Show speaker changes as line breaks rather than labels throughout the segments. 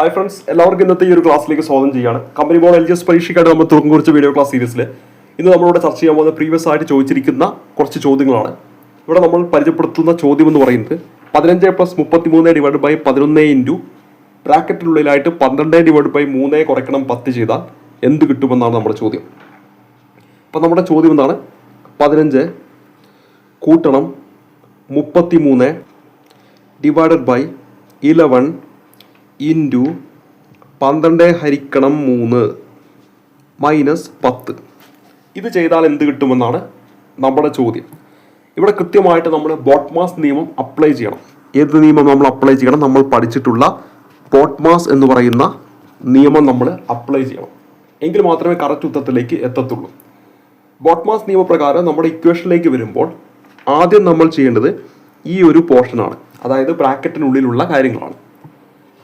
Hi friends എല്ലാവർക്കും ഇന്നത്തെ ഈ ഒരു ക്ലാസ്സിലേക്ക് സ്വാഗതം ചെയ്യാണ്. Company board L G S പരീക്ഷയ്ക്കായിട്ട് നമ്മൾ തുറന്നു കുറിച്ച വീഡിയോ ക്ലാസ് സീരീസിൽ ഇന്ന് നമ്മളോട് ചർച്ച ചെയ്യാൻ പോകുന്ന പ്രീവിയസ് ആയിട്ട് ചോദിച്ചിരിക്കുന്ന കുറച്ച് ചോദ്യങ്ങളാണ്. ഇവിടെ നമ്മൾ പരിചയപ്പെടുത്തുന്ന ചോദ്യം എന്ന് പറയുന്നത് പതിനഞ്ച് പ്ലസ് മുപ്പത്തി മൂന്ന് ഡിവൈഡ് ബൈ പതിനൊന്ന് ഇന്റു ബ്രാക്കറ്റിനുള്ളിലായിട്ട് പന്ത്രണ്ട് ഡിവൈഡ് ബൈ മൂന്ന് കുറയ്ക്കണം പത്ത് ചെയ്താൽ എന്ത് കിട്ടുമെന്നാണ് നമ്മുടെ ചോദ്യം. അപ്പം നമ്മുടെ ചോദ്യം എന്താണ്? പതിനഞ്ച് കൂട്ടണം മുപ്പത്തി മൂന്ന് ഡിവൈഡഡ് ബൈ ഇലവൻ ഇന്റു പന്ത്രണ്ട് ഹരിക്കണം മൂന്ന് മൈനസ് പത്ത്. ഇത് ചെയ്താൽ എന്ത് കിട്ടുമെന്നാണ് നമ്മുടെ ചോദ്യം. ഇവിടെ കൃത്യമായിട്ട് നമ്മൾ ബോട്ട്മാസ് നിയമം അപ്ലൈ ചെയ്യണം. ഏത് നിയമം നമ്മൾ അപ്ലൈ ചെയ്യണം? നമ്മൾ പഠിച്ചിട്ടുള്ള ബോട്ട്മാസ് എന്ന് പറയുന്ന നിയമം നമ്മൾ അപ്ലൈ ചെയ്യണം. എങ്കിൽ മാത്രമേ കറക്റ്റ് ഉത്തരത്തിലേക്ക് എത്തത്തുള്ളൂ. ബോട്ട്മാസ് നിയമപ്രകാരം നമ്മുടെ ഇക്വേഷനിലേക്ക് വരുമ്പോൾ ആദ്യം നമ്മൾ ചെയ്യേണ്ടത് ഈ ഒരു പോർഷനാണ്. അതായത് ബ്രാക്കറ്റിനുള്ളിലുള്ള കാര്യങ്ങളാണ്.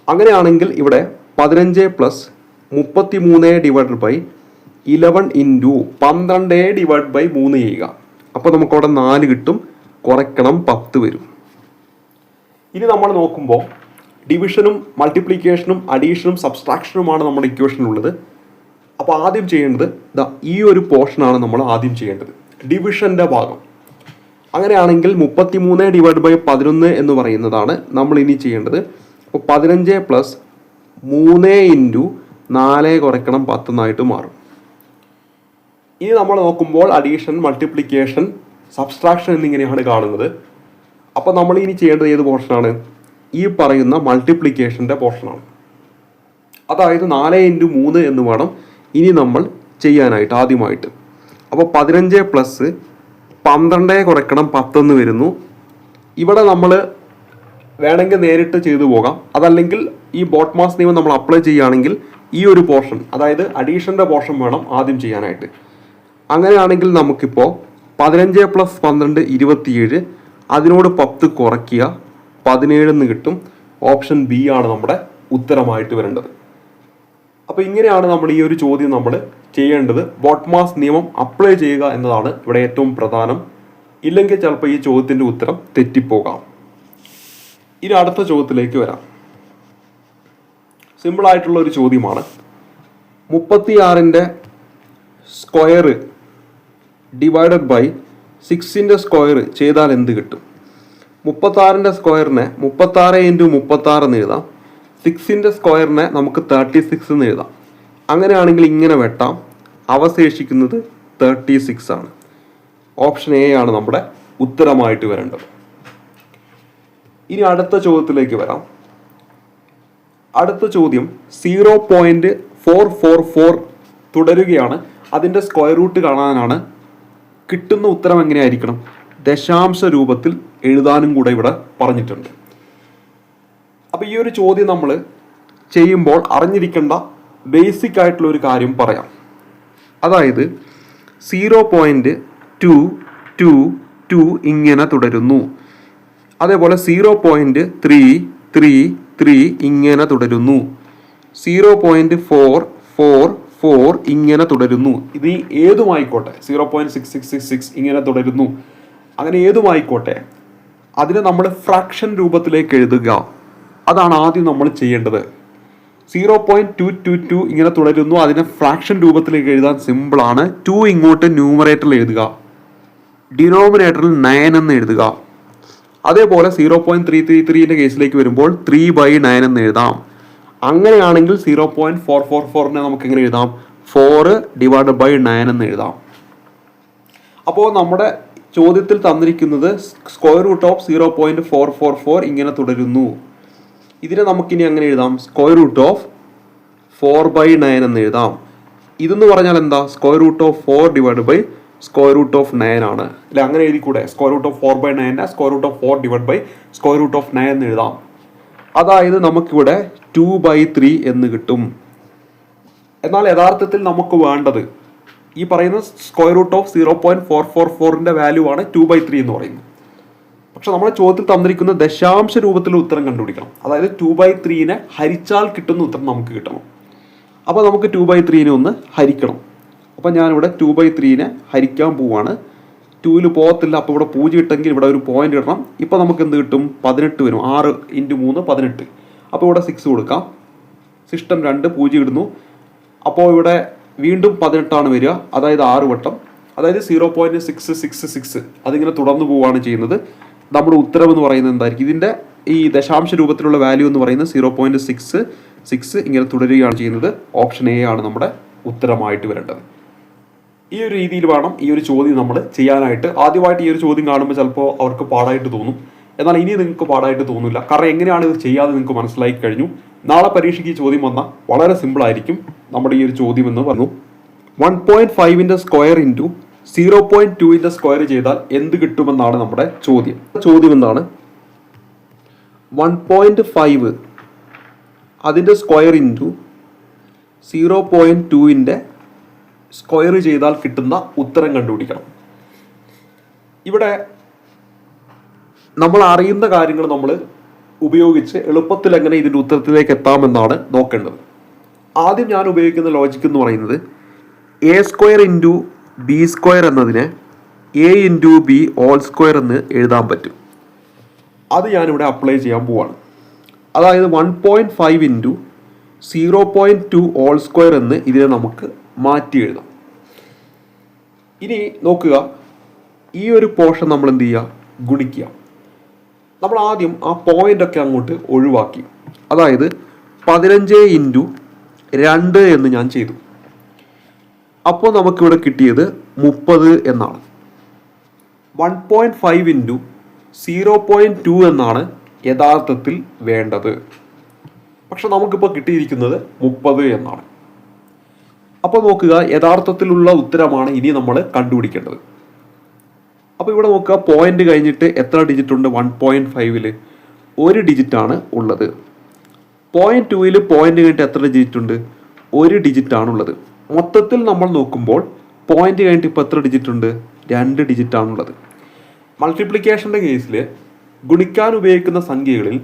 അങ്ങനെയാണെങ്കിൽ ഇവിടെ പതിനഞ്ച് പ്ലസ് മുപ്പത്തി മൂന്ന് ഡിവൈഡ് ബൈ ഇലവൻ ഇന്റു പന്ത്രണ്ട് ഡിവൈഡ് ബൈ മൂന്ന് ചെയ്യുക. അപ്പോൾ നമുക്കവിടെ നാല് കിട്ടും. കുറയ്ക്കണം പത്ത് വരും. ഇനി നമ്മൾ നോക്കുമ്പോൾ ഡിവിഷനും മൾട്ടിപ്ലിക്കേഷനും അഡീഷനും സബ്സ്ട്രാക്ഷനുമാണ് നമ്മുടെ ഇക്വേഷനിലുള്ളത് അപ്പോൾ ആദ്യം ചെയ്യേണ്ടത് ദാ ഈ ഒരു പോർഷനാണ് നമ്മൾ ആദ്യം ചെയ്യേണ്ടത്. ഡിവിഷന്റെ ഭാഗം. അങ്ങനെയാണെങ്കിൽ മുപ്പത്തി മൂന്ന് ഡിവൈഡ് ബൈ പതിനൊന്ന് എന്ന് പറയുന്നതാണ് നമ്മൾ ഇനി ചെയ്യേണ്ടത്. അപ്പോൾ പതിനഞ്ച് പ്ലസ് മൂന്ന് ഇന്റു നാല് കുറയ്ക്കണം പത്തെന്നായിട്ട് മാറും. ഇനി നമ്മൾ നോക്കുമ്പോൾ അഡീഷൻ മൾട്ടിപ്ലിക്കേഷൻ സബ്സ്ട്രാക്ഷൻ എന്നിങ്ങനെയാണ് കാണുന്നത്. അപ്പോൾ നമ്മൾ ഇനി ചെയ്യേണ്ടത് ഏത് പോർഷനാണ് ഈ പറയുന്ന മൾട്ടിപ്ലിക്കേഷന്റെ പോർഷനാണ് അതായത് നാല് ഇന്റു മൂന്ന് എന്ന് വേണം ഇനി നമ്മൾ ചെയ്യാനായിട്ട് ആദ്യമായിട്ട്. അപ്പോൾ പതിനഞ്ച് പ്ലസ് പന്ത്രണ്ട് കുറയ്ക്കണം പത്തെന്ന് വരുന്നു. ഇവിടെ നമ്മൾ വേണമെങ്കിൽ നേരിട്ട് ചെയ്തു പോകാം. അതല്ലെങ്കിൽ ഈ ബോട്ട് മാസ് നിയമം നമ്മൾ അപ്ലൈ ചെയ്യുകയാണെങ്കിൽ ഈ ഒരു പോർഷൻ അതായത് അഡീഷന്റെ പോർഷൻ വേണം ആദ്യം ചെയ്യാനായിട്ട്. അങ്ങനെയാണെങ്കിൽ നമുക്കിപ്പോൾ പതിനഞ്ച് പ്ലസ് പന്ത്രണ്ട് ഇരുപത്തിയേഴ് അതിനോട് പത്ത് കുറയ്ക്കുക പതിനേഴെന്ന് കിട്ടും. ഓപ്ഷൻ ബി ആണ് നമ്മുടെ ഉത്തരമായിട്ട് വരേണ്ടത്. അപ്പോൾ ഇങ്ങനെയാണ് നമ്മൾ ഈ ഒരു ചോദ്യം നമ്മൾ ചെയ്യേണ്ടത്. ബോട്ട്മാസ് നിയമം അപ്ലൈ ചെയ്യുക എന്നതാണ് ഇവിടെ ഏറ്റവും പ്രധാനം. ഇല്ലെങ്കിൽ ചിലപ്പോൾ ഈ ചോദ്യത്തിന്റെ ഉത്തരം തെറ്റിപ്പോകാം. ഇനി അടുത്ത ചോദ്യത്തിലേക്ക് വരാം. സിമ്പിൾ ആയിട്ടുള്ള ഒരു ചോദ്യമാണ്. മുപ്പത്തിയാറിന്റെ സ്ക്വയർ ഡിവൈഡഡ് ബൈ സിക്സിന്റെ സ്ക്വയർ ചെയ്താൽ എന്ത് കിട്ടും? മുപ്പത്താറിന്റെ സ്ക്വയറിനെ മുപ്പത്താറ് ഇന്റു മുപ്പത്താറ് എന്ന് എഴുതാം. സിക്സിന്റെ സ്ക്വയറിനെ നമുക്ക് തേർട്ടി സിക്സ് എന്ന് എഴുതാം. അങ്ങനെയാണെങ്കിൽ ഇങ്ങനെ വെട്ടാം. അവശേഷിക്കുന്നത് തേർട്ടി സിക്സ് ആണ്. ഓപ്ഷൻ എ ആണ് നമ്മുടെ ഉത്തരമായിട്ട് വരേണ്ടത്. ഇനി അടുത്ത ചോദ്യത്തിലേക്ക് വരാം. അടുത്ത ചോദ്യം zero point four four four തുടരുകയാണ്. അതിന്റെ സ്ക്വയർ റൂട്ട് കാണാനാണ്. കിട്ടുന്ന ഉത്തരം എങ്ങനെയായിരിക്കണം? ദശാംശ രൂപത്തിൽ എഴുതാനും കൂടെ ഇവിടെ പറഞ്ഞിട്ടുണ്ട്. അപ്പോൾ ഈ ഒരു ചോദ്യം നമ്മൾ ചെയ്യുമ്പോൾ അറിഞ്ഞിരിക്കേണ്ട ബേസിക് ആയിട്ടുള്ള ഒരു കാര്യം പറയാം. അതായത് zero point two two two ഇങ്ങനെ തുടരുന്നു. അതേപോലെ zero point three three three ഇങ്ങനെ തുടരുന്നു. Zero point four four four ഇങ്ങനെ തുടരുന്നു. ഇത് ഏതുമായിക്കോട്ടെ? Zero point six six six six ഇങ്ങനെ തുടരുന്നു. അങ്ങനെ ഏതുമായിക്കോട്ടെ? അതിനെ നമ്മൾ ഫ്രാക്ഷൻ രൂപത്തിലേക്ക് എഴുതുക. അതാണ് ആദ്യം നമ്മൾ ചെയ്യേണ്ടത്. Zero point two two two ഇങ്ങനെ തുടരുന്നു. അതിനെ ഫ്രാക്ഷൻ രൂപത്തിലേക്ക് എഴുതാൻ സിമ്പിളാണ്. ടു ഇങ്ങോട്ട് ന്യൂമറേറ്ററിൽ എഴുതുക. ഡിനോമിനേറ്ററിൽ നയൻ എന്ന് എഴുതുക. അതേപോലെ സീറോ പോയിന്റ് ത്രീ ത്രീ ത്രീന്റെ കേസിലേക്ക് വരുമ്പോൾ ത്രീ ബൈ നയൻ എന്ന് എഴുതാം. അങ്ങനെയാണെങ്കിൽ സീറോ പോയിന്റ് ഫോർ ഫോർ ഫോറിനെ നമുക്ക് എങ്ങനെ എഴുതാം? ഫോർ ഡിവൈഡ് ബൈ നയൻ എന്ന് എഴുതാം. അപ്പോൾ നമ്മുടെ ചോദ്യത്തിൽ തന്നിരിക്കുന്നത് square root of zero point four four four ഇങ്ങനെ തുടരുന്നു. ഇതിനെ നമുക്കിനി അങ്ങനെ എഴുതാം. Square root of four by nine എന്ന് എഴുതാം. ഇതെന്ന് പറഞ്ഞാൽ എന്താ? Square root of four divide by square root of nine ആണ്. അല്ലെ അങ്ങനെ എഴുതിക്കൂടെ? Square root of four by nine square root of four divide by square root of nine എന്ന് എഴുതാം. അതായത് നമുക്കിവിടെ ടു ബൈ ത്രീ എന്ന് കിട്ടും. എന്നാൽ യഥാർത്ഥത്തിൽ നമുക്ക് വേണ്ടത് ഈ പറയുന്ന square root of zero point four four ഫോറിന്റെ വാല്യൂ ആണ് ടു ബൈ ത്രീ എന്ന് പറയുന്നത്. പക്ഷെ നമ്മുടെ ചോദ്യത്തിൽ തന്നിരിക്കുന്ന ദശാംശ രൂപത്തിൽ ഉത്തരം കണ്ടുപിടിക്കണം. അതായത് ടു ബൈ ത്രീനെ ഹരിച്ചാൽ കിട്ടുന്ന ഉത്തരം നമുക്ക് കിട്ടണം. അപ്പോൾ നമുക്ക് ടു ബൈ ത്രീനെ ഒന്ന് ഹരിക്കണം. അപ്പോൾ ഞാനിവിടെ ടു ബൈ ത്രീനെ ഹരിക്കാൻ പോവാണ്. ടൂവിൽ പോകത്തില്ല അപ്പോൾ ഇവിടെ പൂജ്യം ഇട്ടെങ്കിൽ ഇവിടെ ഒരു പോയിന്റ് ഇടണം. ഇപ്പോൾ നമുക്ക് എന്ത് കിട്ടും? പതിനെട്ട് വരും. ആറ് ഇന്റു മൂന്ന് പതിനെട്ട്. അപ്പോൾ ഇവിടെ സിക്സ് കൊടുക്കാം. സിസ്റ്റം രണ്ട് പൂജ്യം ഇടുന്നു. അപ്പോൾ ഇവിടെ വീണ്ടും പതിനെട്ടാണ് വരിക. അതായത് ആറ് വട്ടം. അതായത് zero point six six six അതിങ്ങനെ തുടർന്ന് പോവുകയാണ് ചെയ്യുന്നത്. നമ്മുടെ ഉത്തരം എന്ന് പറയുന്നത് എന്തായിരിക്കും? ഇതിന്റെ ഈ ദശാംശ രൂപത്തിലുള്ള വാല്യൂ എന്ന് പറയുന്നത് സീറോ പോയിന്റ് സിക്സ് സിക്സ് ഇങ്ങനെ തുടരുകയാണ് ചെയ്യുന്നത്. ഓപ്ഷൻ എ ആണ് നമ്മുടെ ഉത്തരമായിട്ട് വരേണ്ടത്. ഈ ഒരു രീതിയിൽ വേണം ഈ ഒരു ചോദ്യം നമ്മൾ ചെയ്യാനായിട്ട്. ആദ്യമായിട്ട് ഈ ഒരു ചോദ്യം കാണുമ്പോൾ ചിലപ്പോൾ അവർക്ക് പാടായിട്ട് തോന്നും. എന്നാൽ ഇനി നിങ്ങൾക്ക് പാടായിട്ട് തോന്നില്ല. കാരണം എങ്ങനെയാണ് ഇത് ചെയ്യാതെ നിങ്ങൾക്ക് മനസ്സിലായി കഴിഞ്ഞു. നാളെ പരീക്ഷയ്ക്ക് ഈ ചോദ്യം വന്നാൽ വളരെ സിമ്പിൾ ആയിരിക്കും നമ്മുടെ ഈ ഒരു ചോദ്യം എന്ന് പറഞ്ഞു. വൺ പോയിന്റ് ഫൈവിന്റെ സ്ക്വയർ ഇന്റു സീറോ പോയിന്റ് ടുവിന്റെ സ്ക്വയർ ചെയ്താൽ എന്ത് കിട്ടുമെന്നാണ് നമ്മുടെ ചോദ്യം. ചോദ്യം എന്താണ്? വൺ പോയിന്റ് ഫൈവ് അതിന്റെ സ്ക്വയർ ഇന്റു സീറോ പോയിന്റ് ടുവിന്റെ സ്ക്വയർ ചെയ്താൽ കിട്ടുന്ന ഉത്തരം കണ്ടുപിടിക്കണം. ഇവിടെ നമ്മൾ അറിയുന്ന കാര്യങ്ങൾ നമ്മൾ ഉപയോഗിച്ച് എളുപ്പത്തിൽ എങ്ങനെ ഇതിന്റെ ഉത്തരത്തിലേക്ക് എത്താമെന്നാണ് നോക്കേണ്ടത്. ആദ്യം ഞാൻ ഉപയോഗിക്കുന്ന ലോജിക് എന്ന് പറയുന്നത് A square into B square എന്നതിനെ A into B whole square എന്ന് എഴുതാൻ പറ്റും. അത് ഞാനിവിടെ അപ്ലൈ ചെയ്യാൻ പോവാണ്. അതായത് one point five into zero point two whole square എന്ന് ഇതിനെ നമുക്ക് മാറ്റി എഴുതാം ഇനി നോക്കുക ഈ ഒരു പോർഷൻ നമ്മൾ എന്ത് ചെയ്യുക? ഗുണിക്കുക. നമ്മൾ ആദ്യം ആ പോയിന്റ് ഒക്കെ അങ്ങോട്ട് ഒഴിവാക്കി. അതായത് പതിനഞ്ച് ഇന്റു രണ്ട് എന്ന് ഞാൻ ചെയ്തു. അപ്പോൾ നമുക്കിവിടെ കിട്ടിയത് മുപ്പത് എന്നാണ്. One point five into zero point two എന്നാണ് യഥാർത്ഥത്തിൽ വേണ്ടത്. പക്ഷെ നമുക്കിപ്പോൾ കിട്ടിയിരിക്കുന്നത് മുപ്പത് എന്നാണ്. അപ്പോൾ നോക്കുക യഥാർത്ഥത്തിലുള്ള ഉത്തരമാണ് ഇനി നമ്മൾ കണ്ടുപിടിക്കേണ്ടത്. അപ്പോൾ ഇവിടെ നോക്കുക പോയിന്റ് കഴിഞ്ഞിട്ട് എത്ര ഡിജിറ്റ് ഉണ്ട്? വൺ പോയിന്റ് ഫൈവിൽ ഒരു ഡിജിറ്റ് ആണ് ഉള്ളത്. പോയിന്റ് ടൂവിൽ പോയിന്റ് കഴിഞ്ഞിട്ട് എത്ര ഡിജിറ്റ് ഉണ്ട്? ഒരു ഡിജിറ്റ് ഉള്ളത്. മൊത്തത്തിൽ നമ്മൾ നോക്കുമ്പോൾ പോയിന്റ് കഴിഞ്ഞിട്ട് ഇപ്പോൾ എത്ര ഡിജിറ്റ് ഉണ്ട്? രണ്ട് ഡിജിറ്റ് ആണുള്ളത് മൾട്ടിപ്ലിക്കേഷന്റെ കേസിൽ ഗുണിക്കാൻ ഉപയോഗിക്കുന്ന സംഖ്യകളിൽ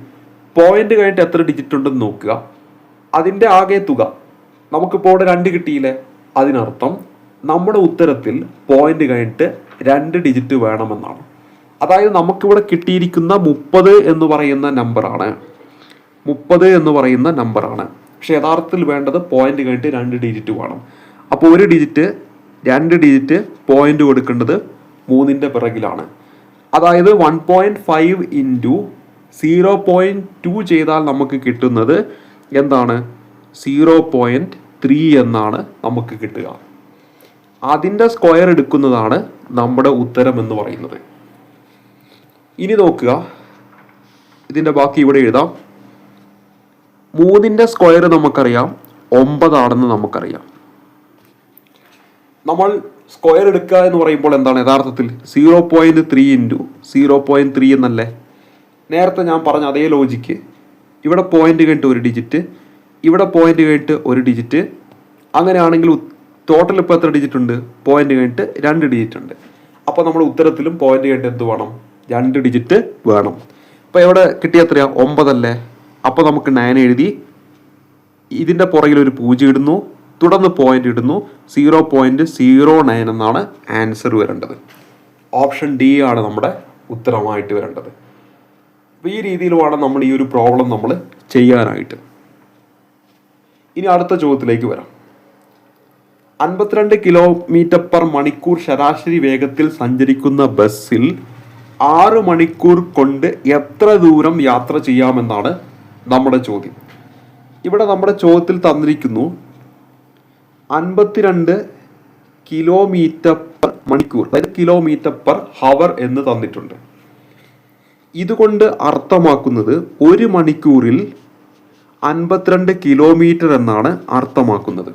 പോയിന്റ് കഴിഞ്ഞിട്ട് എത്ര ഡിജിറ്റ് ഉണ്ടെന്ന് നോക്കുക. അതിന്റെ ആകെ തുക നമുക്കിപ്പോൾ ഇവിടെ രണ്ട് കിട്ടിയില്ലേ? അതിനർത്ഥം നമ്മുടെ ഉത്തരത്തിൽ പോയിന്റ് കഴിഞ്ഞിട്ട് രണ്ട് ഡിജിറ്റ് വേണമെന്നാണ്. അതായത് നമുക്കിവിടെ കിട്ടിയിരിക്കുന്ന മുപ്പത് എന്ന് പറയുന്ന നമ്പറാണ് മുപ്പത് എന്ന് പറയുന്ന നമ്പറാണ് പക്ഷെ യഥാർത്ഥത്തിൽ വേണ്ടത് പോയിന്റ് കഴിഞ്ഞിട്ട് രണ്ട് ഡിജിറ്റ് വേണം. അപ്പോൾ ഒരു ഡിജിറ്റ് രണ്ട് ഡിജിറ്റ് പോയിന്റ് കൊടുക്കേണ്ടത് മൂന്നിന്റെ പിറകിലാണ്. അതായത് one point five into zero point two ചെയ്താൽ നമുക്ക് കിട്ടുന്നത് എന്താണ്? സീറോ പോയിന്റ് ത്രീ എന്നാണ് നമുക്ക് കിട്ടുക. അതിന്റെ സ്ക്വയർ എടുക്കുന്നതാണ് നമ്മുടെ ഉത്തരം എന്ന് പറയുന്നത്. ഇനി നോക്കുക. ഇതിന്റെ ബാക്കി ഇവിടെ എഴുതാം. മൂന്നിന്റെ സ്ക്വയർ നമുക്കറിയാം. ഒമ്പതാണെന്ന് നമുക്കറിയാം. നമ്മൾ സ്ക്വയർ എടുക്കുക എന്ന് പറയുമ്പോൾ എന്താണ്? യഥാർത്ഥത്തിൽ zero point three into zero point three എന്നല്ലേ? നേരത്തെ ഞാൻ പറഞ്ഞ അതേ ലോജിക്ക് ഇവിടെ പോയിന്റ് കഴിഞ്ഞിട്ട് ഒരു ഡിജിറ്റ് ഇവിടെ പോയിന്റ് കഴിഞ്ഞിട്ട് ഒരു ഡിജിറ്റ് അങ്ങനെയാണെങ്കിൽ ടോട്ടൽ ഇപ്പോൾ എത്ര ഡിജിറ്റ് ഉണ്ട്? പോയിന്റ് കഴിഞ്ഞിട്ട് രണ്ട് ഡിജിറ്റ് ഉണ്ട്. അപ്പോൾ നമ്മൾ ഉത്തരത്തിലും പോയിന്റ് കഴിഞ്ഞിട്ട് എന്ത് വേണം? രണ്ട് ഡിജിറ്റ് വേണം. അപ്പോൾ ഇവിടെ കിട്ടിയ എത്രയാ? ഒമ്പതല്ലേ അപ്പോൾ നമുക്ക് നയൻ എഴുതി ഇതിന്റെ പുറകിൽ ഒരു പൂജ്യം ഇടുന്നു. തുടർന്ന് പോയിന്റ് ഇടുന്നു. സീറോ പോയിന്റ് സീറോ നയൻ എന്നാണ് ആൻസർ വരേണ്ടത്. ഓപ്ഷൻ ഡി ആണ് നമ്മുടെ ഉത്തരമായിട്ട് വരേണ്ടത്. അപ്പോൾ ഈ രീതിയിലുമാണ് നമ്മൾ ഈ ഒരു പ്രോബ്ലം നമ്മൾ ചെയ്യാനായിട്ട് ഇനി അടുത്ത ചോദ്യത്തിലേക്ക് വരാം. അൻപത്തിരണ്ട് കിലോമീറ്റർ പെർ മണിക്കൂർ ശരാശരി വേഗത്തിൽ സഞ്ചരിക്കുന്ന ബസ്സിൽ ആറ് മണിക്കൂർ കൊണ്ട് എത്ര ദൂരം യാത്ര ചെയ്യാമെന്നാണ് നമ്മുടെ ചോദ്യം. ഇവിടെ നമ്മുടെ ചോദ്യത്തിൽ തന്നിരിക്കുന്നു അൻപത്തിരണ്ട് കിലോമീറ്റർ പെർ മണിക്കൂർ അതായത് കിലോമീറ്റർ പെർ ഹവർ എന്ന് തന്നിട്ടുണ്ട്. ഇതുകൊണ്ട് അർത്ഥമാക്കുന്നത് ഒരു മണിക്കൂറിൽ അൻപത്തിരണ്ട് കിലോമീറ്റർ എന്നാണ് അർത്ഥമാക്കുന്നത്.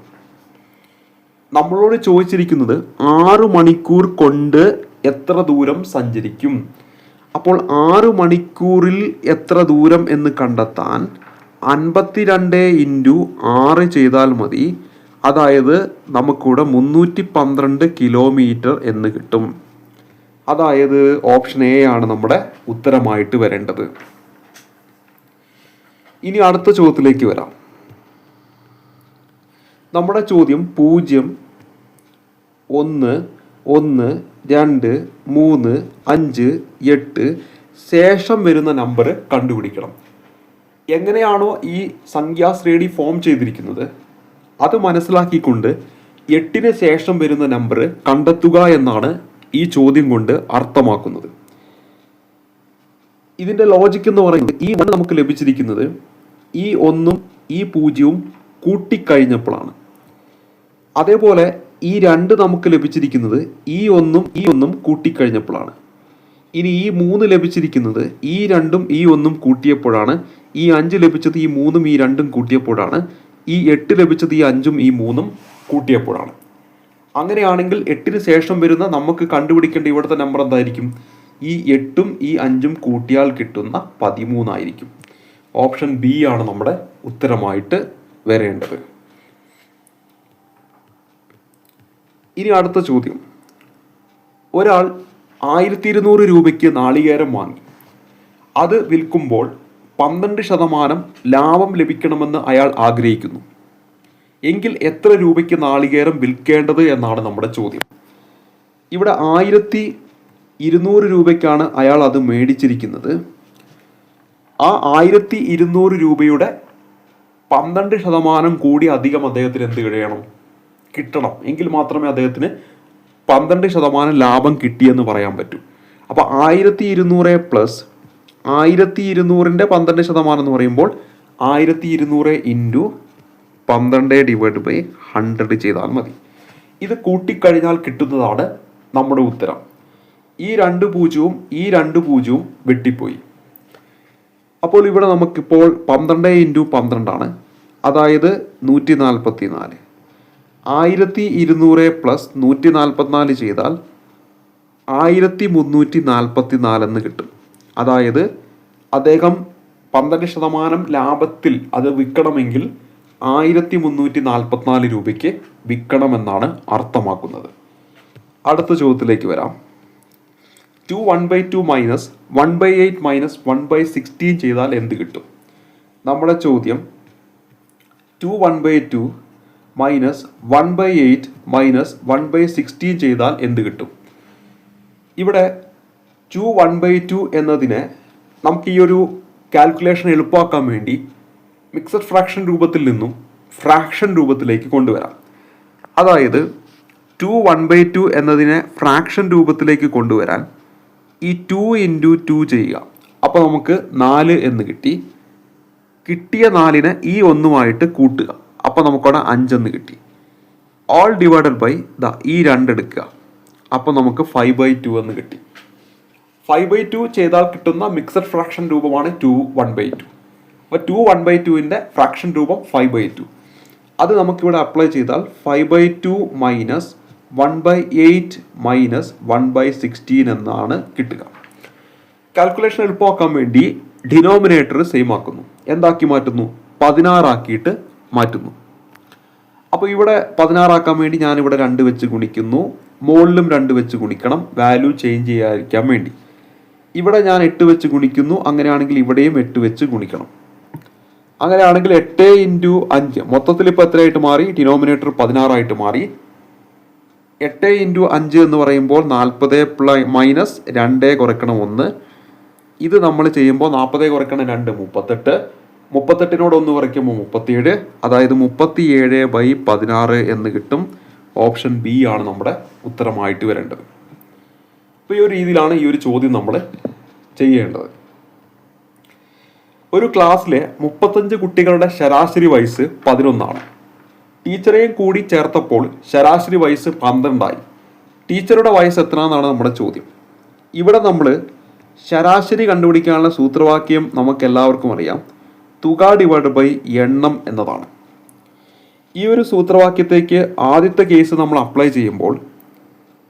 നമ്മളോട് ചോദിച്ചിരിക്കുന്നത് ആറ് മണിക്കൂർ കൊണ്ട് എത്ര ദൂരം സഞ്ചരിക്കും? അപ്പോൾ ആറ് മണിക്കൂറിൽ എത്ര ദൂരം എന്ന് കണ്ടെത്താൻ അൻപത്തിരണ്ട് ഇന്റു ആറ് ചെയ്താൽ മതി. അതായത് നമുക്കിവിടെ മുന്നൂറ്റി പന്ത്രണ്ട് കിലോമീറ്റർ എന്ന് കിട്ടും. അതായത് ഓപ്ഷൻ എ ആണ് നമ്മുടെ ഉത്തരമായിട്ട് വരേണ്ടത്. ഇനി അടുത്ത ചോദ്യത്തിലേക്ക് വരാം. നമ്മുടെ ചോദ്യം പൂജ്യം ഒന്ന് ഒന്ന് രണ്ട് മൂന്ന് അഞ്ച് എട്ട് ശേഷം വരുന്ന നമ്പർ കണ്ടുപിടിക്കണം. എങ്ങനെയാണോ ഈ സംഖ്യാശ്രേണി ഫോം ചെയ്തിരിക്കുന്നത്? അത് മനസ്സിലാക്കിക്കൊണ്ട് എട്ടിന് ശേഷം വരുന്ന നമ്പർ കണ്ടെത്തുക എന്നാണ് ഈ ചോദ്യം കൊണ്ട് അർത്ഥമാക്കുന്നത്. ഇതിന്റെ ലോജിക് എന്ന് പറയുന്നത് ഈ വൺ നമുക്ക് ലഭിച്ചിരിക്കുന്നത് ഈ ഒന്നും ഈ പൂജ്യവും കൂട്ടിക്കഴിഞ്ഞപ്പോഴാണ് അതേപോലെ ഈ രണ്ട് നമുക്ക് ലഭിച്ചിരിക്കുന്നത് ഈ ഒന്നും ഈ ഒന്നും കൂട്ടിക്കഴിഞ്ഞപ്പോഴാണ് ഇനി ഈ മൂന്ന് ലഭിച്ചിരിക്കുന്നത് ഈ രണ്ടും ഈ ഒന്നും കൂട്ടിയപ്പോഴാണ്. ഈ അഞ്ച് ലഭിച്ചത് ഈ മൂന്നും ഈ രണ്ടും കൂട്ടിയപ്പോഴാണ്. ഈ എട്ട് ലഭിച്ചത് ഈ അഞ്ചും ഈ മൂന്നും കൂട്ടിയപ്പോഴാണ്. അങ്ങനെയാണെങ്കിൽ എട്ടിന് ശേഷം വരുന്ന നമുക്ക് കണ്ടുപിടിക്കേണ്ട ഇവിടുത്തെ നമ്പർ എന്തായിരിക്കും? ഈ എട്ടും ഈ അഞ്ചും കൂട്ടിയാൽ കിട്ടുന്ന പതിമൂന്നായിരിക്കും. ഓപ്ഷൻ ബി ആണ് നമ്മുടെ ഉത്തരമായിട്ട് വരേണ്ടത്. ഇനി അടുത്ത ചോദ്യം. ഒരാൾ ആയിരത്തി ഇരുന്നൂറ് രൂപയ്ക്ക് നാളികേരം വാങ്ങി. അത് വിൽക്കുമ്പോൾ പന്ത്രണ്ട് ശതമാനം ലാഭം ലഭിക്കണമെന്ന് അയാൾ ആഗ്രഹിക്കുന്നു. എങ്കിൽ എത്ര രൂപയ്ക്ക് നാളികേരം വിൽക്കേണ്ടത് എന്നാണ് നമ്മുടെ ചോദ്യം. ഇവിടെ ആയിരത്തി ഇരുന്നൂറ് രൂപയ്ക്കാണ് അയാൾ അത് മേടിച്ചിരിക്കുന്നത്. ആ ആയിരത്തി ഇരുന്നൂറ് രൂപയുടെ പന്ത്രണ്ട് ശതമാനം കൂടി അധികം അദ്ദേഹത്തിന് എന്ത് കഴിയണം? കിട്ടണം. എങ്കിൽ മാത്രമേ അദ്ദേഹത്തിന് പന്ത്രണ്ട് ശതമാനം ലാഭം കിട്ടിയെന്ന് പറയാൻ പറ്റൂ. അപ്പോൾ ആയിരത്തി ഇരുന്നൂറ് പ്ലസ് ആയിരത്തി ഇരുന്നൂറിന്റെ പന്ത്രണ്ട് ശതമാനം എന്ന് പറയുമ്പോൾ ആയിരത്തി ഇരുന്നൂറ് ഇന്റു പന്ത്രണ്ട് ഡിവൈഡ് ബൈ ഹൺഡ്രഡ് ചെയ്താൽ മതി. ഇത് കൂട്ടിക്കഴിഞ്ഞാൽ കിട്ടുന്നതാണ് നമ്മുടെ ഉത്തരം. ഈ രണ്ട് പൂജ്യവും ഈ രണ്ട് പൂജ്യവും വെട്ടിപ്പോയി. അപ്പോൾ ഇവിടെ നമുക്കിപ്പോൾ പന്ത്രണ്ട് ഇന്റു പന്ത്രണ്ടാണ്. അതായത് നൂറ്റി നാൽപ്പത്തി നാല് ആയിരത്തി ഇരുന്നൂറ് പ്ലസ് നൂറ്റി നാൽപ്പത്തിനാല് ചെയ്താൽ ആയിരത്തി മുന്നൂറ്റി നാൽപ്പത്തി നാലെന്ന് കിട്ടും. അതായത് അദ്ദേഹം പന്ത്രണ്ട് ശതമാനം ലാഭത്തിൽ അത് വിൽക്കണമെങ്കിൽ ആയിരത്തി മുന്നൂറ്റി നാൽപ്പത്തിനാല് രൂപയ്ക്ക് വിൽക്കണമെന്നാണ് അർത്ഥമാക്കുന്നത്. അടുത്ത ചോദ്യത്തിലേക്ക് വരാം. Two one by two minus one by eight minus one by sixteen ചെയ്താൽ എന്ത് കിട്ടും? നമ്മുടെ ചോദ്യം two one by two minus one by eight minus one by sixteen ചെയ്താൽ എന്ത് കിട്ടും? ഇവിടെ ടു വൺ ബൈ ടു എന്നതിനെ നമുക്ക് ഈ ഒരു കാൽക്കുലേഷൻ എളുപ്പമാക്കാൻ വേണ്ടി മിക്സഡ് ഫ്രാക്ഷൻ രൂപത്തിൽ നിന്നും ഫ്രാക്ഷൻ രൂപത്തിലേക്ക് കൊണ്ടുവരാം. അതായത് ടു വൺ ബൈ ടു എന്നതിനെ ഫ്രാക്ഷൻ രൂപത്തിലേക്ക് കൊണ്ടുവരാൻ ഈ ടു ഇന്റു ടു ചെയ്യുക. അപ്പോൾ നമുക്ക് നാല് എന്ന് കിട്ടി. കിട്ടിയ നാലിനെ ഈ ഒന്നുമായിട്ട് കൂട്ടുക. അപ്പോൾ നമുക്കവിടെ അഞ്ചെന്ന് കിട്ടി. ഓൾ ഡിവൈഡഡ് ബൈ ദ ഈ രണ്ട് എടുക്കുക. അപ്പോൾ നമുക്ക് ഫൈവ് ബൈ ടു എന്ന് കിട്ടി. ഫൈവ് ബൈ ടു ചെയ്താൽ കിട്ടുന്ന മിക്സഡ് ഫ്രാക്ഷൻ രൂപമാണ് ടു വൺ ബൈ ടു അപ്പോൾ ടു വൺ ബൈ ടുവിന്റെ ഫ്രാക്ഷൻ രൂപം ഫൈവ് ബൈ ടു അത് നമുക്കിവിടെ അപ്ലൈ ചെയ്താൽ five by two minus one by eight minus one by sixteen എന്നാണ് കിട്ടുക. കാൽക്കുലേഷൻ എളുപ്പമാക്കാൻ വേണ്ടി ഡിനോമിനേറ്റർ സെയിം ആക്കുന്നു. എന്താക്കി മാറ്റുന്നു? പതിനാറാക്കിയിട്ട് മാറ്റുന്നു. അപ്പോൾ ഇവിടെ പതിനാറാക്കാൻ വേണ്ടി ഞാനിവിടെ രണ്ട് വെച്ച് ഗുണിക്കുന്നു. മുകളിലും രണ്ട് വെച്ച് ഗുണിക്കണം. വാല്യൂ ചേഞ്ച് ചെയ്യാതിരിക്കാൻ വേണ്ടി. ഇവിടെ ഞാൻ എട്ട് വെച്ച് ഗുണിക്കുന്നു. അങ്ങനെയാണെങ്കിൽ ഇവിടെയും എട്ട് വെച്ച് ഗുണിക്കണം. അങ്ങനെയാണെങ്കിൽ എട്ട് ഇന്റു അഞ്ച്. മൊത്തത്തിൽ ഇപ്പോൾ എത്രയായിട്ട് മാറി? ഡിനോമിനേറ്റർ പതിനാറായിട്ട് മാറി. എട്ട് ഇന്റു അഞ്ച് എന്ന് പറയുമ്പോൾ നാൽപ്പത് പ്ലൈ മൈനസ് രണ്ട് കുറയ്ക്കണം ഒന്ന്. ഇത് നമ്മൾ ചെയ്യുമ്പോൾ നാൽപ്പത് കുറയ്ക്കണം രണ്ട് മുപ്പത്തെട്ട്. മുപ്പത്തെട്ടിനോട് ഒന്ന് കുറയ്ക്കുമ്പോൾ മുപ്പത്തിയേഴ്. അതായത് മുപ്പത്തിയേഴ് ബൈ പതിനാറ് എന്ന് കിട്ടും. ഓപ്ഷൻ ബി ആണ് നമ്മുടെ ഉത്തരമായിട്ട് വരേണ്ടത്. അപ്പോൾ ഈ ഒരു രീതിയിലാണ് ഈ ഒരു ചോദ്യം നമ്മൾ ചെയ്യേണ്ടത്. ഒരു ക്ലാസ്സിലെ മുപ്പത്തഞ്ച് കുട്ടികളുടെ ശരാശരി വയസ്സ് പതിനൊന്നാണ്. ടീച്ചറെയും കൂടി ചേർത്തപ്പോൾ ശരാശരി വയസ്സ് പന്ത്രണ്ടായി. ടീച്ചറുടെ വയസ്സ് എത്ര എന്നാണ് നമ്മുടെ ചോദ്യം. ഇവിടെ നമ്മൾ ശരാശരി കണ്ടുപിടിക്കാനുള്ള സൂത്രവാക്യം നമുക്ക് എല്ലാവർക്കും അറിയാം. തുക ഡിവൈഡ് ബൈ എണ്ണം എന്നതാണ്. ഈ ഒരു സൂത്രവാക്യത്തേക്ക് ആദ്യത്തെ കേസ് നമ്മൾ അപ്ലൈ ചെയ്യുമ്പോൾ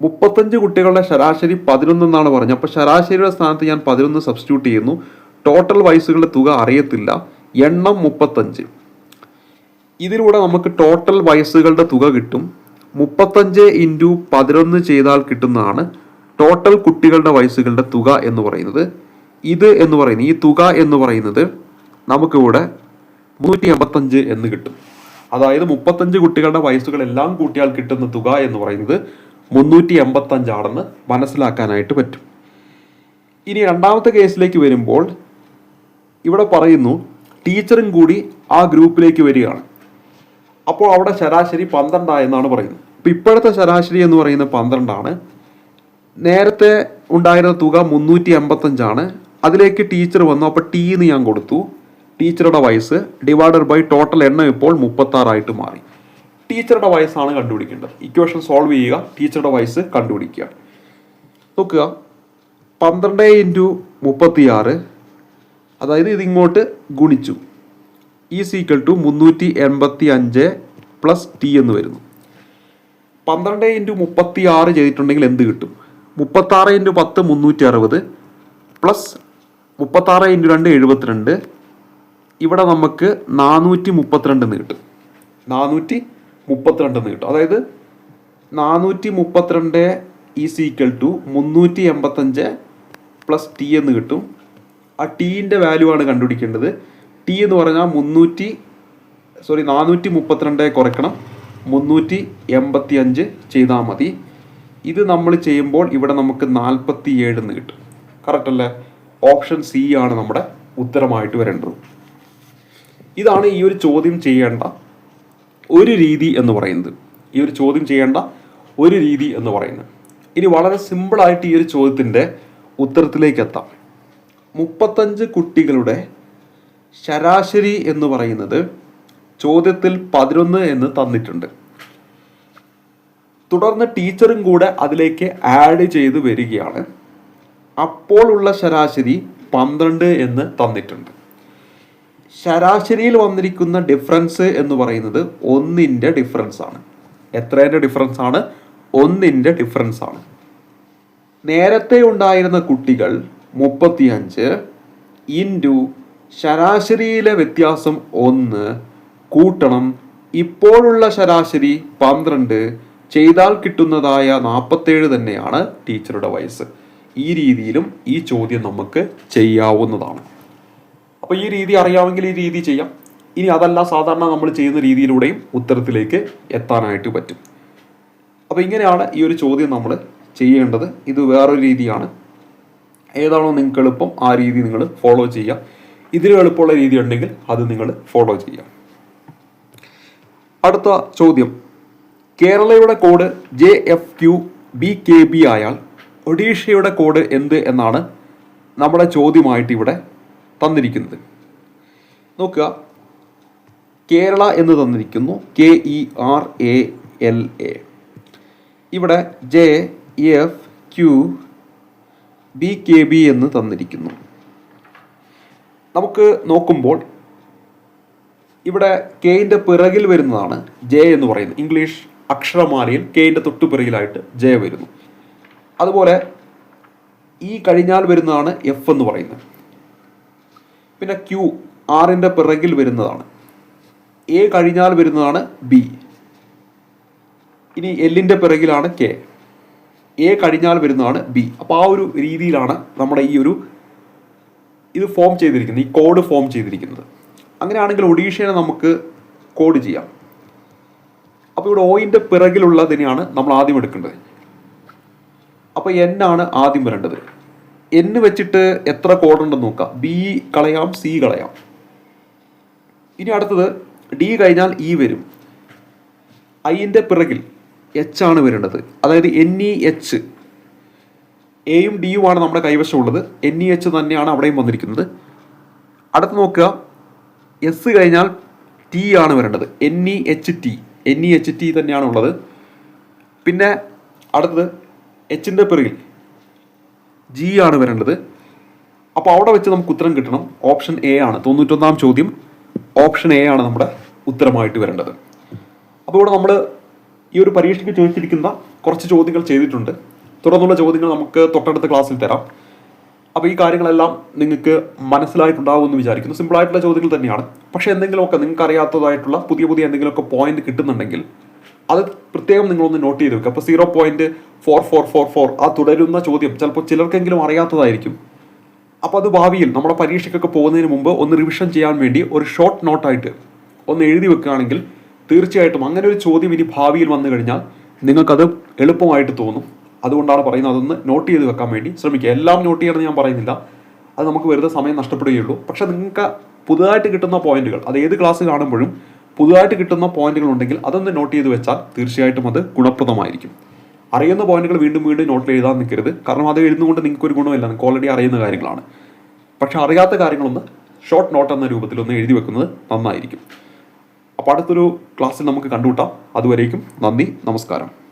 മുപ്പത്തഞ്ച് കുട്ടികളുടെ ശരാശരി പതിനൊന്ന് എന്നാണ് പറഞ്ഞത്. അപ്പോൾ ശരാശരിയുടെ സ്ഥാനത്ത് ഞാൻ പതിനൊന്ന് സബ്സ്റ്റിറ്റ്യൂട്ട് ചെയ്യുന്നു. ടോട്ടൽ വയസ്സുകളുടെ തുക അറിയത്തില്ല. എണ്ണം മുപ്പത്തഞ്ച്. ഇതിലൂടെ നമുക്ക് ടോട്ടൽ വയസ്സുകളുടെ തുക കിട്ടും. മുപ്പത്തഞ്ച് ഇന്റു പതിനൊന്ന് ചെയ്താൽ കിട്ടുന്നതാണ് ടോട്ടൽ കുട്ടികളുടെ വയസ്സുകളുടെ തുക എന്ന് പറയുന്നത്. ഇത് എന്ന് പറയുന്നത് ഈ തുക എന്ന് പറയുന്നത് നമുക്കിവിടെ മുന്നൂറ്റി എൺപത്തഞ്ച് എന്ന് കിട്ടും. അതായത് മുപ്പത്തഞ്ച് കുട്ടികളുടെ വയസ്സുകളെല്ലാം കൂട്ടിയാൽ കിട്ടുന്ന തുക എന്ന് പറയുന്നത് മുന്നൂറ്റി എൺപത്തഞ്ചാണെന്ന് മനസ്സിലാക്കാനായിട്ട് പറ്റും. ഇനി രണ്ടാമത്തെ കേസിലേക്ക് വരുമ്പോൾ ഇവിടെ പറയുന്നു ടീച്ചറും കൂടി ആ ഗ്രൂപ്പിലേക്ക് വരികയാണ്. അപ്പോൾ അവിടെ ശരാശരി പന്ത്രണ്ടായെന്നാണ് പറയുന്നത്. അപ്പോൾ ഇപ്പോഴത്തെ ശരാശരി എന്ന് പറയുന്നത് പന്ത്രണ്ടാണ്. നേരത്തെ ഉണ്ടായിരുന്ന തുക മുന്നൂറ്റി എൺപത്തഞ്ചാണ് അതിലേക്ക് ടീച്ചർ വന്നു. അപ്പോൾ ടി എന്ന് ഞാൻ കൊടുത്തു. ടീച്ചറുടെ വയസ്സ് ഡിവൈഡഡ് ബൈ ടോട്ടൽ എണ്ണം ഇപ്പോൾ മുപ്പത്താറായിട്ട് മാറി. ടീച്ചറുടെ വയസ്സാണ് കണ്ടുപിടിക്കേണ്ടത്. ഇക്വേഷൻ സോൾവ് ചെയ്യുക. ടീച്ചറുടെ വയസ്സ് കണ്ടുപിടിക്കുക. നോക്കുക. പന്ത്രണ്ട് ഇന്റു മുപ്പത്തിയാറ്. അതായത് ഇതിങ്ങോട്ട് ഗുണിച്ചു. ഈ സീക്വൽ ടു മുന്നൂറ്റി എൺപത്തി അഞ്ച് പ്ലസ് ടി എന്ന് വരുന്നു. പന്ത്രണ്ട് ഇന്റു മുപ്പത്തി ആറ് ചെയ്തിട്ടുണ്ടെങ്കിൽ എന്ത് കിട്ടും? മുപ്പത്താറ് ഇന്റു പത്ത് മുന്നൂറ്റി അറുപത് പ്ലസ് മുപ്പത്താറ് ഇന്റു രണ്ട് എഴുപത്തിരണ്ട്. ഇവിടെ നമുക്ക് നാനൂറ്റി മുപ്പത്തിരണ്ട് എന്ന് കിട്ടും. നാനൂറ്റി മുപ്പത്തിരണ്ട് എന്ന് കിട്ടും. അതായത് നാനൂറ്റി മുപ്പത്തിരണ്ട് ഈ സീക്വൽ ടു മുന്നൂറ്റി എൺപത്തഞ്ച് പ്ലസ് ടി എന്ന് കിട്ടും. ആ ടീന്റെ വാല്യൂ ആണ് കണ്ടുപിടിക്കേണ്ടത്. ടി എന്ന് പറഞ്ഞാൽ മുന്നൂറ്റി സോറി നാനൂറ്റി മുപ്പത്തിരണ്ട് കുറയ്ക്കണം. മുന്നൂറ്റി എൺപത്തി അഞ്ച് ചെയ്താൽ മതി. ഇത് നമ്മൾ ചെയ്യുമ്പോൾ ഇവിടെ നമുക്ക് നാൽപ്പത്തി ഏഴ് എന്ന് കിട്ടും. കറക്റ്റ് അല്ലേ? ഓപ്ഷൻ സി ആണ് നമ്മുടെ ഉത്തരമായിട്ട് വരേണ്ടത്. ഇതാണ് ഈ ഒരു ചോദ്യം ചെയ്യേണ്ട ഒരു രീതി എന്ന് പറയുന്നത്. ഈ ഒരു ചോദ്യം ചെയ്യേണ്ട ഒരു രീതി എന്ന് പറയുന്നത്. ഇനി വളരെ സിമ്പിളായിട്ട് ഈ ഒരു ചോദ്യത്തിന്റെ ഉത്തരത്തിലേക്ക് എത്താം. മുപ്പത്തഞ്ച് കുട്ടികളുടെ ശരാശരി എന്ന് പറയുന്നത് ചോദ്യത്തിൽ പതിനൊന്ന് എന്ന് തന്നിട്ടുണ്ട്. തുടർന്ന് ടീച്ചറും കൂടെ അതിലേക്ക് ആഡ് ചെയ്ത് വരികയാണ്. അപ്പോൾ ഉള്ള ശരാശരി പന്ത്രണ്ട് എന്ന് തന്നിട്ടുണ്ട്. ശരാശരിയിൽ വന്നിരിക്കുന്ന ഡിഫറൻസ് എന്ന് പറയുന്നത് ഒന്നിന്റെ ഡിഫറൻസ് ആണ്. എത്രേന്റെ ഡിഫറൻസ് ആണ്? ഒന്നിന്റെ ഡിഫറൻസ് ആണ്. നേരത്തെ ഉണ്ടായിരുന്ന കുട്ടികൾ മുപ്പത്തിയഞ്ച് ഇന്റു ശരാശരിയിലെ വ്യത്യാസം ഒന്ന് കൂട്ടണം ഇപ്പോഴുള്ള ശരാശരി പന്ത്രണ്ട് ചെയ്താൽ കിട്ടുന്നതായ നാൽപ്പത്തേഴ് തന്നെയാണ് ടീച്ചറുടെ വയസ്സ്. ഈ രീതിയിലും ഈ ചോദ്യം നമുക്ക് ചെയ്യാവുന്നതാണ്. അപ്പോൾ ഈ രീതി അറിയാമെങ്കിൽ ഈ രീതി ചെയ്യാം. ഇനി അതല്ല സാധാരണ നമ്മൾ ചെയ്യുന്ന രീതിയിലൂടെയും ഉത്തരത്തിലേക്ക് എത്താനായിട്ട് പറ്റും. അപ്പോൾ ഇങ്ങനെയാണ് ഈ ഒരു ചോദ്യം നമ്മൾ ചെയ്യേണ്ടത്. ഇത് വേറൊരു രീതിയാണ്. ഏതാണോ നിങ്ങൾക്ക് എളുപ്പം ആ രീതി നിങ്ങൾ ഫോളോ ചെയ്യുക. ഇതിലും എളുപ്പമുള്ള രീതി ഉണ്ടെങ്കിൽ അത് നിങ്ങൾ ഫോളോ ചെയ്യാം അടുത്ത ചോദ്യം. കേരളയുടെ code J F Q B K B ആയാൽ ഒഡീഷയുടെ കോഡ് എന്ത് എന്നാണ് നമ്മുടെ ചോദ്യമായിട്ട് ഇവിടെ തന്നിരിക്കുന്നത്. നോക്കുക. കേരള എന്ന് തന്നിരിക്കുന്നു. K E R A L A ഇവിടെ J F Q B K B എന്ന് തന്നിരിക്കുന്നു. നമുക്ക് നോക്കുമ്പോൾ ഇവിടെ കെയിന്റെ പിറകിൽ വരുന്നതാണ് ജെ എന്ന് പറയുന്നത്. ഇംഗ്ലീഷ് അക്ഷരമാലയിൽ കെയിന്റെ തൊട്ടു പിറകിലായിട്ട് ജെ വരുന്നു. അതുപോലെ ഈ കഴിഞ്ഞാൽ വരുന്നതാണ് എഫ് എന്ന് പറയുന്നത്. പിന്നെ ക്യു ആറിന്റെ പിറകിൽ വരുന്നതാണ്. എ കഴിഞ്ഞാൽ വരുന്നതാണ് ബി ഇനി എല്ലിന്റെ പിറകിലാണ് കെ എ കഴിഞ്ഞാൽ വരുന്നതാണ് ബി അപ്പോൾ ആ ഒരു രീതിയിലാണ് നമ്മുടെ ഈ ഒരു ഇത് ഫോം ചെയ്തിരിക്കുന്നത് ഈ കോഡ് ഫോം ചെയ്തിരിക്കുന്നത്. അങ്ങനെയാണെങ്കിൽ ഒഡീഷയെ നമുക്ക് കോഡ് ചെയ്യാം. അപ്പോൾ ഇവിടെ ഓയിന്റെ പിറകിലുള്ളതിനെയാണ് നമ്മൾ ആദ്യം എടുക്കേണ്ടത്. അപ്പോൾ എൻ ആണ് ആദ്യം വരേണ്ടത്. എൻ വെച്ചിട്ട് എത്ര കോഡുണ്ടെന്ന് നോക്കാം. ബി കളയാം സി കളയാം. ഇനി അടുത്തത് ഡി കഴിഞ്ഞാൽ ഇ വരും. ഐന്റെ പിറകിൽ എച്ച് ആണ് വരേണ്ടത്. അതായത് എൻ ഇ എച്ച് എയും ആണ് നമ്മുടെ കൈവശമുള്ളത്. എൻ ഇ എച്ച് തന്നെയാണ് അവിടെയും വന്നിരിക്കുന്നത്. അടുത്ത് നോക്കുക. എസ് കഴിഞ്ഞാൽ ടി ആണ് വരേണ്ടത്. N E H T N E H T തന്നെയാണ് ഉള്ളത്. പിന്നെ അടുത്തത് എച്ചിന്റെ പിറകിൽ ജി ആണ് വരേണ്ടത്. അപ്പോൾ അവിടെ വെച്ച് നമുക്ക് ഉത്തരം കിട്ടണം. ഓപ്ഷൻ എ ആണ്. തൊണ്ണൂറ്റൊന്നാം ചോദ്യം. ഓപ്ഷൻ എ ആണ് നമ്മുടെ ഉത്തരമായിട്ട് വരേണ്ടത്. അപ്പോൾ ഇവിടെ നമ്മൾ ഈ ഒരു പരീക്ഷയ്ക്ക് ചോദിച്ചിരിക്കുന്ന കുറച്ച് ചോദ്യങ്ങൾ ചെയ്തിട്ടുണ്ട്. തുടർന്നുള്ള ചോദ്യങ്ങൾ നമുക്ക് തൊട്ടടുത്ത ക്ലാസ്സിൽ തരാം. അപ്പോൾ ഈ കാര്യങ്ങളെല്ലാം നിങ്ങൾക്ക് മനസ്സിലായിട്ടുണ്ടാവുമെന്ന് വിചാരിക്കുന്നു. സിമ്പിളായിട്ടുള്ള ചോദ്യങ്ങൾ തന്നെയാണ്. പക്ഷേ എന്തെങ്കിലുമൊക്കെ നിങ്ങൾക്ക് അറിയാത്തതായിട്ടുള്ള പുതിയ പുതിയ എന്തെങ്കിലുമൊക്കെ പോയിന്റ് കിട്ടുന്നുണ്ടെങ്കിൽ അത് പ്രത്യേകം നിങ്ങളൊന്ന് നോട്ട് ചെയ്ത് വെക്കുക. അപ്പോൾ zero point four four four four ആ തുടരുന്ന ചോദ്യം ചിലപ്പോൾ ചിലർക്കെങ്കിലും അറിയാത്തതായിരിക്കും. അപ്പോൾ അത് ഭാവിയിൽ നമ്മുടെ പരീക്ഷയ്ക്കൊക്കെ പോകുന്നതിന് മുമ്പ് ഒന്ന് റിവിഷൻ ചെയ്യാൻ വേണ്ടി ഒരു ഷോർട്ട് നോട്ടായിട്ട് ഒന്ന് എഴുതി വെക്കുകയാണെങ്കിൽ തീർച്ചയായിട്ടും അങ്ങനെ ഒരു ചോദ്യം ഇനി ഭാവിയിൽ വന്നു കഴിഞ്ഞാൽ നിങ്ങൾക്കത് എളുപ്പമായിട്ട് തോന്നും. അതുകൊണ്ടാണ് പറയുന്നത്. അതൊന്ന് നോട്ട് ചെയ്ത് വെക്കാൻ വേണ്ടി. ശ്രമിക്കുക. എല്ലാം നോട്ട് ചെയ്യണമെന്ന് ഞാൻ പറയുന്നില്ല. അത് നമുക്ക് വെറുതെ സമയം നഷ്ടപ്പെടുകയുള്ളൂ. പക്ഷെ നിങ്ങൾക്ക് പുതുതായിട്ട് കിട്ടുന്ന പോയിന്റുകൾ അത് ഏത് ക്ലാസ് കാണുമ്പോഴും പുതുതായിട്ട് കിട്ടുന്ന പോയിന്റുകൾ ഉണ്ടെങ്കിൽ അതൊന്ന് നോട്ട് ചെയ്ത് വെച്ചാൽ തീർച്ചയായിട്ടും അത് ഗുണപ്രദമായിരിക്കും. അറിയുന്ന പോയിന്റുകൾ വീണ്ടും വീണ്ടും നോട്ടിൽ എഴുതാൻ നിൽക്കരുത്. കാരണം അത് നിങ്ങൾക്ക് ഒരു ഗുണമില്ല. നിങ്ങൾക്ക് ഓൾറെഡി അറിയുന്ന കാര്യങ്ങളാണ്. പക്ഷെ അറിയാത്ത കാര്യങ്ങളൊന്ന് ഷോർട്ട് നോട്ട് എന്ന രൂപത്തിൽ ഒന്ന് എഴുതി വെക്കുന്നത് നന്നായിരിക്കും. അപ്പോൾ അടുത്തൊരു ക്ലാസ്സിൽ നമുക്ക് കണ്ടുകൂട്ടാം അതുവരേക്കും നന്ദി. നമസ്കാരം.